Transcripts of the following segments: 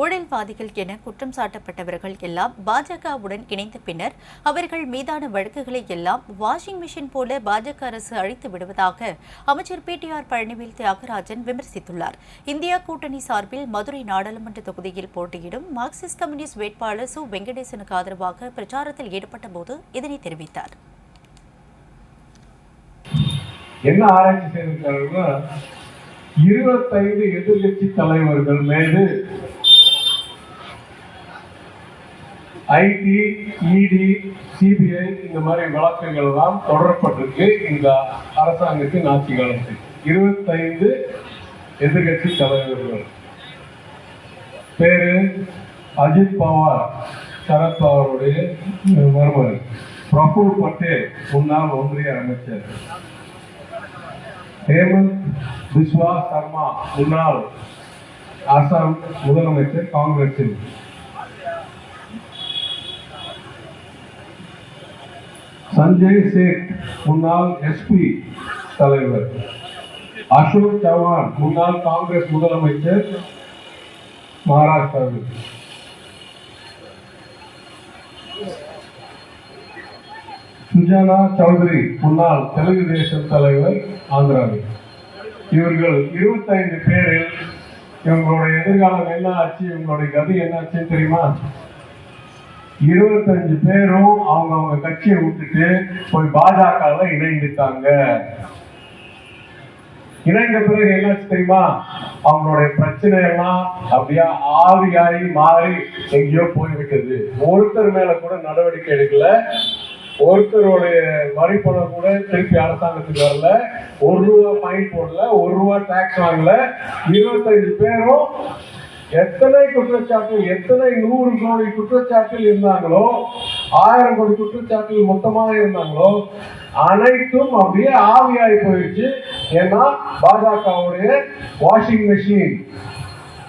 ஊழல்வாதிகள் என குற்றம் சாட்டப்பட்டவர்கள் எல்லாம் பாஜகவுடன் இணைந்த பின்னர் அவர்கள் மீதான வழக்குகளை எல்லாம் வாஷிங் மிஷின் போல பாஜக அரசு அழித்து விடுவதாக அமைச்சர் P T R Palanivel Thiagarajan விமர்சித்துள்ளார். இந்தியா கூட்டணி சார்பில் மதுரை நாடாளுமன்ற தொகுதியில் போட்டியிடும் மார்க்சிஸ்ட் கம்யூனிஸ்ட் வேட்பாளர் சு. வெங்கடேசனுக்கு ஆதரவாக பிரச்சாரத்தில் ஈடுபட்ட போது இதனை தெரிவித்தார். என்ன ஆராய்ச்சி செய்திருக்காருன்னா இருபத்தைந்து எதிர்கட்சி தலைவர்கள் மீது ஐடி இடி சிபிஐ இந்த மாதிரி வழக்குகள் எல்லாம் தொடரப்பட்டிருக்கு இந்த அரசாங்கத்தின் ஆட்சி காலத்தில். இருபத்தைந்து எதிர்கட்சி தலைவர்கள். பேரு அஜித் பவார். சரத் பவாருடைய மருமகன் பிரபுல் பட்டேல் முன்னாள் ஒன்றிய அமைச்சர். ஹேமந்த் பிஸ்வா சர்மா முன்னாள் அசாம் முதலமைச்சர் காங்கிரஸில் சஞ்சய் சேத் முன்னாள் எஸ்பி தலைவர். அசோக் சவான் முன்னாள் காங்கிரஸ் முதலமைச்சர் மகாராஷ்டிராவில். சுஜானா சௌத்ரி முன்னாள் தெலுங்கு தேசம் தலைவர் ஆந்திராவில். இவர்கள் இருபத்தைந்து பேரில் இவங்களுடைய எதிர்காலம் என்ன ஆச்சு இவங்களுடைய கதி என்ன ஆச்சுன்னு தெரியுமா? இருபத்தஞ்சு பேரும் அவங்க அவங்க கட்சியை விட்டுட்டு போய் பாஜகவில் இணைந்துட்டாங்க. இணைந்த பிறகு என்னாச்சு தெரியுமா? அவங்களுடைய பிரச்சனை எல்லாம் அப்படியே ஆவியாகி மாறி எங்கேயோ போய்விட்டது. ஒருத்தர் மேல கூட நடவடிக்கை எடுக்கல. ஒருத்தருடைய வரி பணம் கூட திருப்பி அரசாங்கத்துக்கு வரல. ஒரு ரூபா ஃபைன் போடல ஒரு ரூபா டாக்ஸ் வாங்கல. இருபத்தஞ்சு பேரும் எத்தனை குற்றச்சாட்டு எத்தனை நூறு கோடி குற்றச்சாட்டில் இருந்தாங்களோ ஆயிரம் கோடி குற்றச்சாட்டில் மொத்தமாக இருந்தாங்களோ அனைத்தும் அப்படியே ஆவியாகி போயிடுச்சு. ஏன்னா பாஜகவுடைய வாஷிங் மெஷின்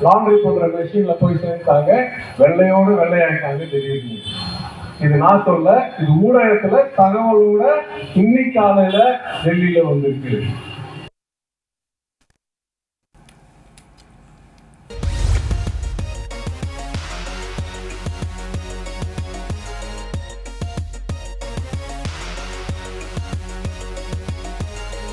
லாண்ட்ரி பண்ற மெஷின்ல போய் சேர்ந்தாங்க வெள்ளையோடு வெள்ளையாயிட்டாங்க திடீர்னு. இது நான் சொல்ல இது ஊடகத்துல தகவலோட இன்னைக்கு காலையில டெல்லியில வந்திருக்கு.